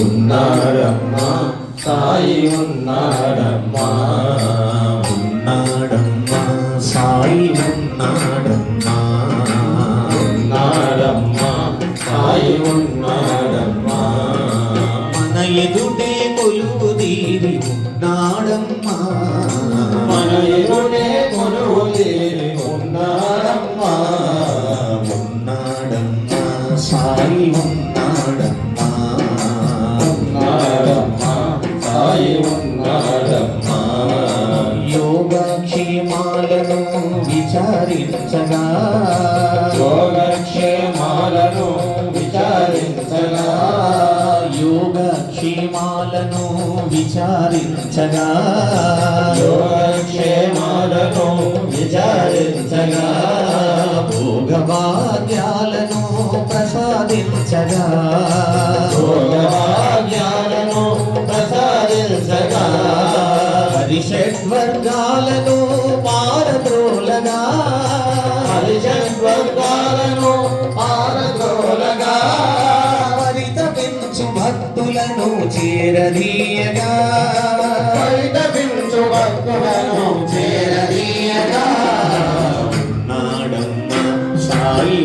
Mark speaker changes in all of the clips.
Speaker 1: ఉన్నాడమ్మా సాయి ఉన్నాడమ్మా.
Speaker 2: ఉన్నాడమ్మా సాయి ఉన్నాడమ్మా.
Speaker 1: ఉన్నాడమ్మా సాయి ఉన్నాడమ్మా.
Speaker 2: మన ఎదుటే యోగక్షేమాలను విచారించగా.
Speaker 1: యోగక్షేమాలను విచారించగా.
Speaker 2: భోగభాగ్యాలను ప్రసాదించగా.
Speaker 1: భోగభాగ్యాలను ప్రసాదించగా.
Speaker 2: హరిషడ్వర్గాలను పారద్రోలగా.
Speaker 1: హరిషడ్వర్గాలను పారద్రోలగా.
Speaker 2: భక్తులను చేరదీయగా
Speaker 1: పరితపించు భక్తులను చేరదీయగా
Speaker 2: ఉన్నాడమ్మా సాయి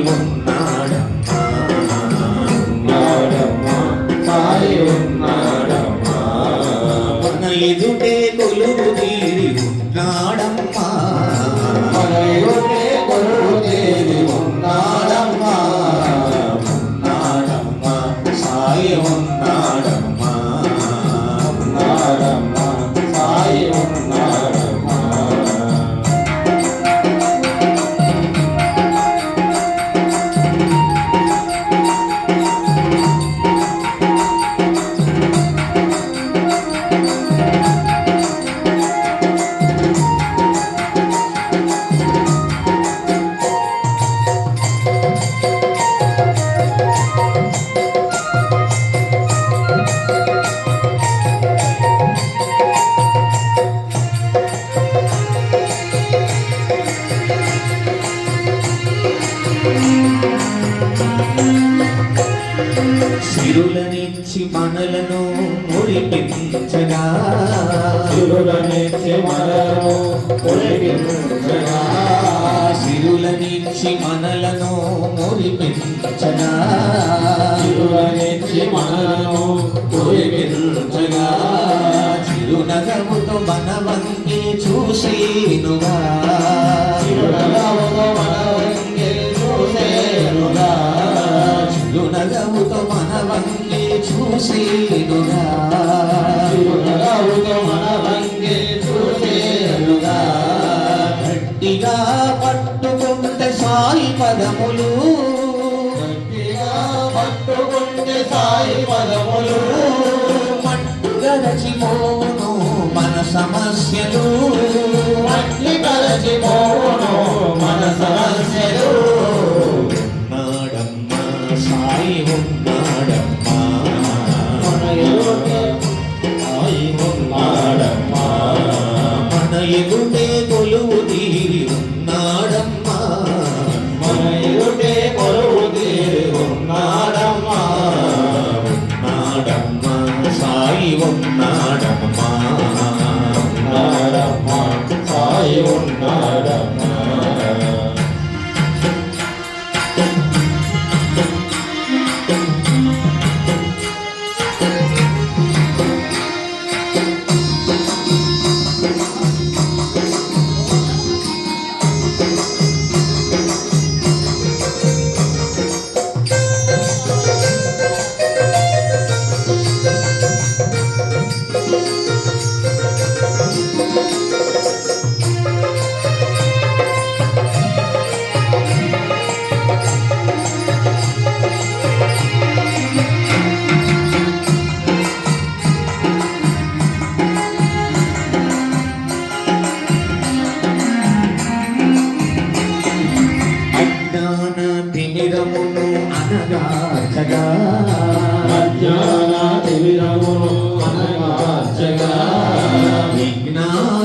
Speaker 2: సిరులనిచ్చి మనలను మురిపించగా
Speaker 1: తిరుగనిచ్చి మనలను
Speaker 2: సిరులనిచ్చి మనలను మురిపించగా
Speaker 1: తిరుగనిచ్చి మనలను ఒలిగించగా
Speaker 2: చిరునగముతో చూసేనుగా.
Speaker 1: చూసేనుగా
Speaker 2: మన గట్టిగా పట్టుకుంటే సాయి పదములు.
Speaker 1: పట్టుకుంటే సాయి పదములు
Speaker 2: మట్టుగా రచిపోను మన సమస్యలు.
Speaker 1: మట్టి కలచిపో
Speaker 2: ఉన్నాడమ్మా సాయి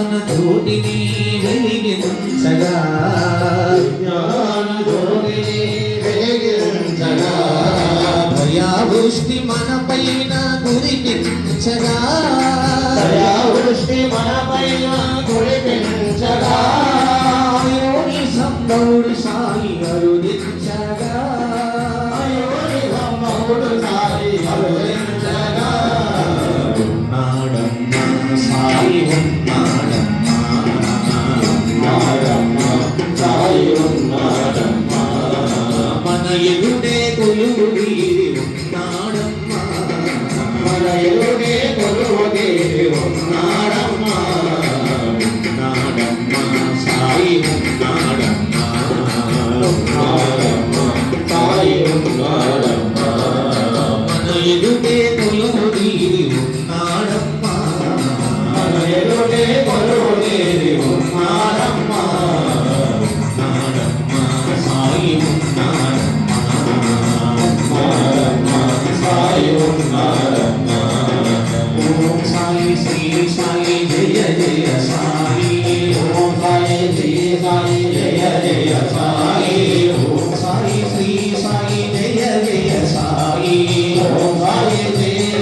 Speaker 2: విజ్ఞాన జ్యోతిని వెలిగించగా
Speaker 1: జ్ఞాన జ్యోతిని వెలిగించగా
Speaker 2: భయావృష్టి మన పైన
Speaker 1: కురిపించగా
Speaker 2: దయావృష్టి మనపైన కురిపించగా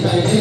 Speaker 1: Thank you.